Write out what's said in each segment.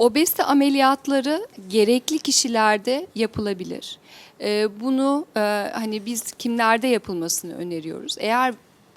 Obezite ameliyatları gerekli kişilerde yapılabilir. Ee, bunu e, hani biz kimlerde yapılmasını öneriyoruz. Eğer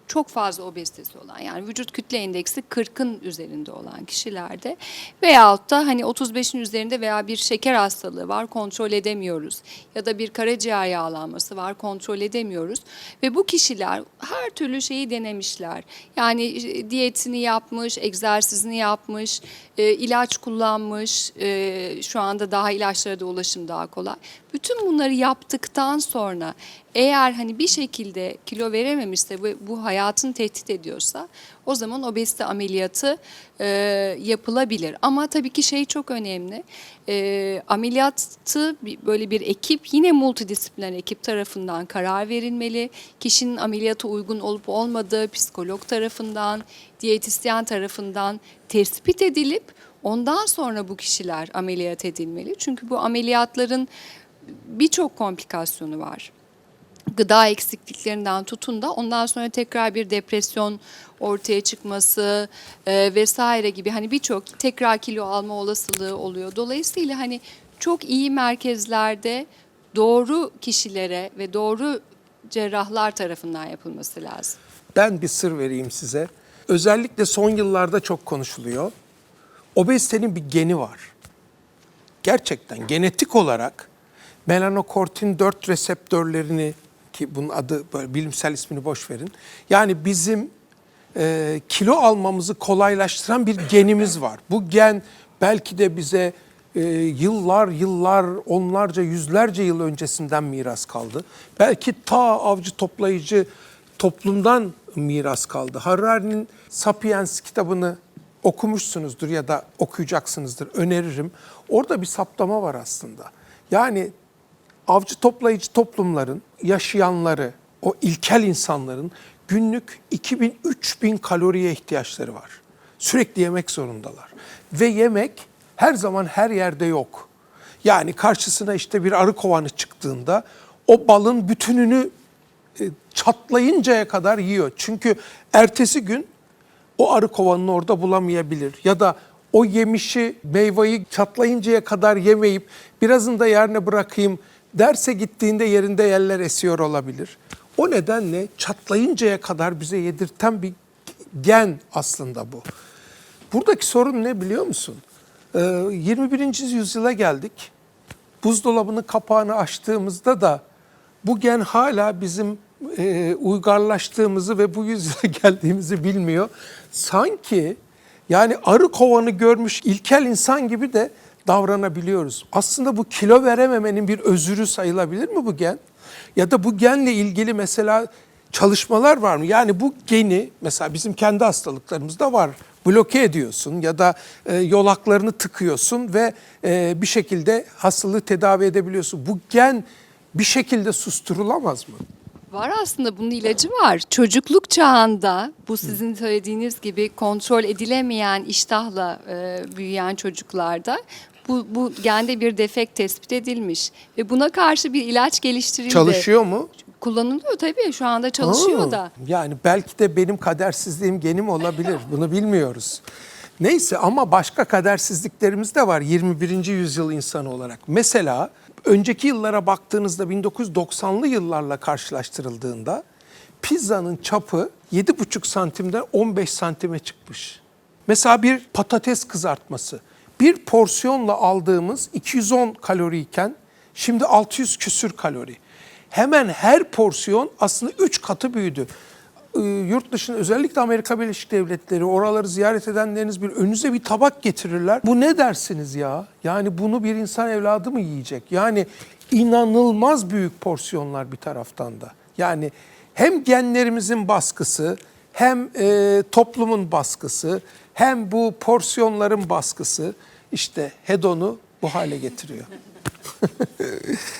çok fazla obezitesi olan yani vücut kütle indeksi 40'ın üzerinde olan kişilerde veyahut da hani 35'in üzerinde veya bir şeker hastalığı var kontrol edemiyoruz ya da bir karaciğer yağlanması var kontrol edemiyoruz ve bu kişiler her türlü şeyi denemişler. Yani e, diyetini yapmış, egzersizini yapmış, e, ilaç kullanmış. e, şu anda daha ilaçlara da ulaşım daha kolay. Bütün bunları yaptıktan sonra eğer hani bir şekilde kilo verememişse ve bu hayatını tehdit ediyorsa o zaman obezite ameliyatı e, yapılabilir. Ama tabii ki şey çok önemli. E, ameliyatı böyle bir ekip yine multidisipliner ekip tarafından karar verilmeli. Kişinin ameliyata uygun olup olmadığı psikolog tarafından, diyetisyen tarafından tespit edilip ondan sonra bu kişiler ameliyat edilmeli. Çünkü bu ameliyatların birçok komplikasyonu var gıda eksikliklerinden tutun da ondan sonra tekrar bir depresyon ortaya çıkması e, vesaire gibi hani birçok tekrar kilo alma olasılığı oluyor. Dolayısıyla hani çok iyi merkezlerde doğru kişilere ve doğru cerrahlar tarafından yapılması lazım. Ben bir sır vereyim size. Özellikle son yıllarda çok konuşuluyor. Obezitenin bir geni var. Gerçekten genetik olarak melanokortin 4 reseptörlerini ki bunun adı böyle bilimsel ismini boş verin. Yani bizim e, kilo almamızı kolaylaştıran bir genimiz var. Bu gen belki de bize e, yıllar yıllar onlarca yüzlerce yıl öncesinden miras kaldı. Belki ta avcı toplayıcı toplumdan miras kaldı. Harari'nin Sapiens kitabını okumuşsunuzdur ya da okuyacaksınızdır öneririm. Orada bir saptama var aslında. Yani avcı toplayıcı toplumların yaşayanları, o ilkel insanların günlük 2000-3000 kaloriye ihtiyaçları var. Sürekli yemek zorundalar. Ve yemek her zaman her yerde yok. Yani karşısına işte bir arı kovanı çıktığında o balın bütününü e, çatlayıncaya kadar yiyor. Çünkü ertesi gün o arı kovanını orada bulamayabilir. Ya da o yemişi, meyveyi çatlayıncaya kadar yemeyip birazını da yerine bırakayım derse gittiğinde yerinde yerler esiyor olabilir. O nedenle çatlayıncaya kadar bize yedirten bir gen aslında bu. Buradaki sorun ne biliyor musun? Ee, 21. yüzyıla geldik. Buzdolabının kapağını açtığımızda da bu gen hala bizim e, uygarlaştığımızı ve bu yüzyıla geldiğimizi bilmiyor. Sanki yani arı kovanı görmüş ilkel insan gibi de davranabiliyoruz. Aslında bu kilo verememenin bir özürü sayılabilir mi bu gen? Ya da bu genle ilgili mesela çalışmalar var mı? Yani bu geni mesela bizim kendi hastalıklarımızda var. Bloke ediyorsun ya da e, yolaklarını tıkıyorsun ve e, bir şekilde hastalığı tedavi edebiliyorsun. Bu gen bir şekilde susturulamaz mı? Var aslında bunun ilacı var. Çocukluk çağında bu sizin söylediğiniz gibi kontrol edilemeyen iştahla e, büyüyen çocuklarda bu, bu gende bir defekt tespit edilmiş ve buna karşı bir ilaç geliştirildi. Çalışıyor mu? Kullanılıyor tabii şu anda çalışıyor Aa, da. Yani belki de benim kadersizliğim genim olabilir. Bunu bilmiyoruz. Neyse ama başka kadersizliklerimiz de var 21. yüzyıl insanı olarak. Mesela önceki yıllara baktığınızda 1990'lı yıllarla karşılaştırıldığında pizzanın çapı 7,5 santimden 15 santime çıkmış. Mesela bir patates kızartması. Bir porsiyonla aldığımız 210 kaloriyken şimdi 600 küsür kalori. Hemen her porsiyon aslında 3 katı büyüdü. Ee, Yurt dışında özellikle Amerika Birleşik Devletleri oraları ziyaret edenleriniz bir önünüze bir tabak getirirler. Bu ne dersiniz ya? Yani bunu bir insan evladı mı yiyecek? Yani inanılmaz büyük porsiyonlar bir taraftan da. Yani hem genlerimizin baskısı hem e, toplumun baskısı hem bu porsiyonların baskısı işte hedonu bu hale getiriyor.